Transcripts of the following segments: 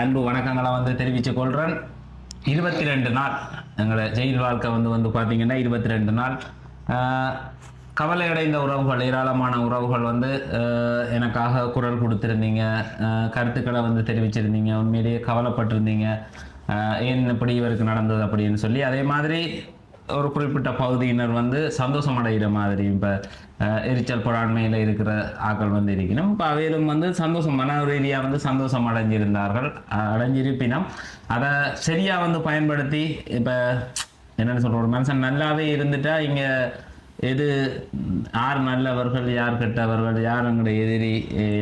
அன்பு வணக்கங்களை வந்து தெரிவித்துக் கொள்கிறேன் இருபத்தி ரெண்டு நாள் எங்களை ஜெயில் வாழ்க்கை வந்து வந்து பார்த்தீங்கன்னா இருபத்தி ரெண்டு நாள் கவலையடைந்த உறவுகள் ஏராளமான உறவுகள் வந்து எனக்காக குரல் கொடுத்துருந்தீங்க. கருத்துக்களை வந்து தெரிவிச்சிருந்தீங்க. உண்மையிலேயே கவலைப்பட்டிருந்தீங்க. ஏன் இப்படி இவருக்கு நடந்தது அப்படின்னு சொல்லி அதே மாதிரி ஒரு குறிப்பிட்ட பகுதியினர் வந்து சந்தோஷம் அடைகிற மாதிரி இப்போ எரிச்சல் பொறாண்மையில் இருக்கிற ஆக்கள் வந்து இருக்கணும் இப்போ அவையிலும் வந்து சந்தோஷம் மன ரீதியாக வந்து சந்தோஷம் அடைஞ்சிருந்தார்கள் அடைஞ்சிருப்பினும் அதை சரியாக வந்து பயன்படுத்தி இப்போ என்னென்னு சொல்கிறோம் ஒரு மனுஷன் நல்லாவே இருந்துட்டா இங்கே எது யார் நல்லவர்கள் யார் கெட்டவர்கள் யார் எங்களுடைய எதிரி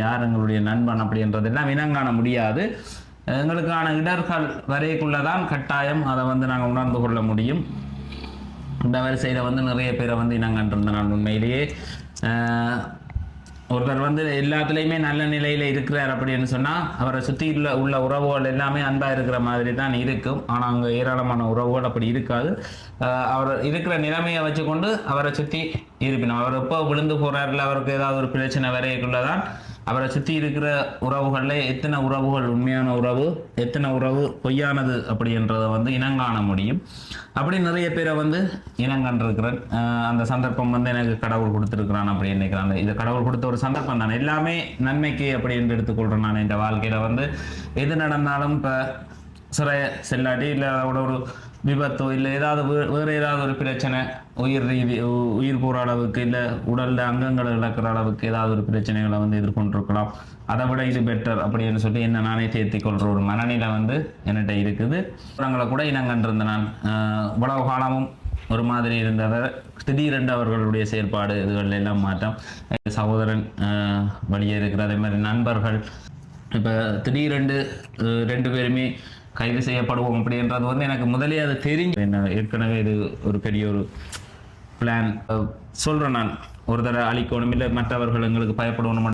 யார் எங்களுடைய நண்பன் அப்படின்றதெல்லாம் இனங்காண முடியாது. எங்களுக்கான இடர்கள் வரைக்குள்ளதான் கட்டாயம் அதை வந்து நாங்கள் உணர்ந்து கொள்ள முடியும். இந்த வரிசையில் வந்து நிறைய பேரை வந்து இனம் நான் உண்மையிலேயே. ஒருத்தர் வந்து எல்லாத்துலேயுமே நல்ல நிலையில் இருக்கிறார் அப்படின்னு சொன்னால் அவரை சுற்றி உள்ள உள்ள உறவுகள் எல்லாமே அன்பாக இருக்கிற மாதிரி தான் இருக்கும். ஆனால் அங்கே ஏராளமான உறவுகள் அப்படி இருக்காது. அவர் இருக்கிற நிலைமையை வச்சுக்கொண்டு அவரை சுற்றி இருப்பினும். அவர் எப்போ விழுந்து போகிறாரில் அவருக்கு ஏதாவது ஒரு பிரச்சனை வரையக்குள்ளே தான் அவரை சுற்றி இருக்கிற உறவுகளில் எத்தனை உறவுகள் உண்மையான உறவு எத்தனை உறவு பொய்யானது அப்படின்றத வந்து இனங்காண முடியும். அப்படி நிறைய பேரை வந்து இனங்கண்டிருக்கிறேன் அந்த சந்தர்ப்பம் வந்து எனக்கு கடவுள் கொடுத்துருக்குறான் அப்படின்னு நினைக்கிறேன் இது கடவுள் கொடுத்த ஒரு சந்தர்ப்பம் தான். எல்லாமே நன்மைக்கு அப்படின்னு எடுத்துக்கொள்கிறேன் நான். இந்த வாழ்க்கையில் வந்து எது நடந்தாலும் இப்போ சிறை செல்லாட்டி இல்லை அதோட ஒரு விபத்தோ இல்லை ஏதாவது வேறு ஏதாவது ஒரு பிரச்சனை உயிர் ரீதி உ- உயிர் போகிற அளவுக்கு இல்லை உடலில் அங்கங்கள் இழக்கிற அளவுக்கு ஏதாவது ஒரு பிரச்சனைகளை வந்து எதிர்கொண்டிருக்கலாம். அதை விட இது பெட்டர் அப்படின்னு சொல்லி என்ன நானே சேர்த்தி கொள்கிற ஒரு மனநிலை வந்து என்கிட்ட இருக்குது. அவங்களை கூட இனங்கன்றிருந்த நான் ஆஹ் இவ்வளவு காலமும் ஒரு மாதிரி இருந்ததை திடீரென்று அவர்களுடைய செயல்பாடு இதுகள் எல்லாம் மாற்றம் சகோதரன் வழியே இருக்கிற அதே மாதிரி நண்பர்கள் இப்போ திடீரென்று ரெண்டு பேருமே கைது செய்யப்படுவோம் அப்படின்றது வந்து எனக்கு முதலே அது தெரிஞ்சு என்ன ஏற்கனவே இது ஒரு பெரிய ஒரு பிளான் சொல்கிறேன் நான். ஒரு தடவை அழிக்கணும் இல்லை மற்றவர்கள் எங்களுக்கு பயப்படணும்